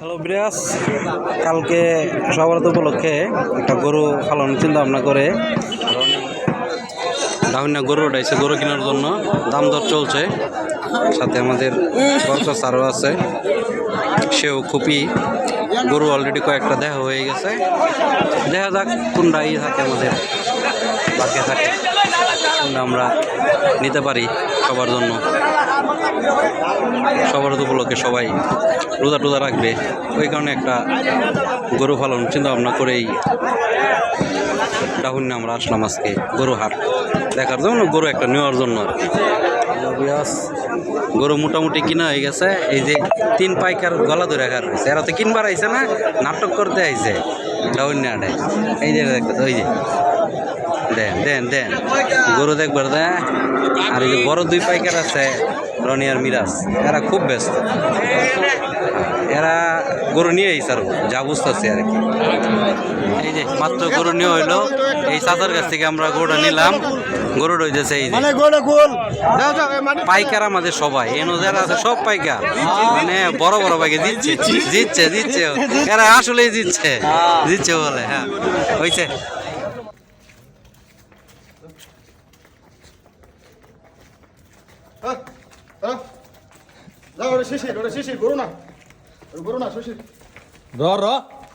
Hello ব্রিয়াস কালকে সবার উপলক্ষে একটা গরু পালন চিন্তা ভাবনা করে। ডাহুনা গরু উঠাইছে গরু কেনার জন্য। দাম দর চলছে। সাথে আমাদের বরকত স্যারও আছে। সেও খুবই গরু অলরেডি কয়েকটা দেখা হয়ে গেছে। দেখা যাক কোনটা ই থাকে আমাদের বাকি থাকে। কোনটা আমরা নিতে পারি সবার জন্য। সবার উপলক্ষে সবাই রোজা টোজা রাখবে। ওই কারণে একটা গরু পালন চিন্তা ভাবনা করেই ডাহুন্নে আমরা আসলাম আজকে গরু হাট। দেখার জন্য গরু একটা নেওয়ার জন্য। গরু মোটামুটি কিনা হয়ে গেছে। এই যে তিন পাইকার গলা ধরে রাখার রয়েছে। এরা তো কিনবার আইছে না, নাটক করতে আইছে ডাহুন্নে হাটে। এই যে দেখতে, ওই যে। দেন দেন দেন। গরু দেখবার দেয় আর এই যে বড় দুই পাইকার আছে রনি আর মিরাজ এরা খুব ব্যস্ত। এরা গরু নিয়ে এই স্যার যা বুঝতেছে আর কি। এই যে মাত্র গরু নিয়ে হইল। এই চাচার কাছ থেকে আমরা গরুটা নিলাম। গরু রইতেছে এই মানে মানে পাইকার আমাদের সবাই। এনো যারা আছে সব পাইকার। মানে বড় বড় পাইকার জিতছে জিতছে জিতছে এরা আসলেই জিতছে জিতছে বলে হ্যাঁ। হয়েছে হ্যাঁ হ্যাঁ যাও ওটা শিশির ওটা শিশির করো না করো না শিশির র র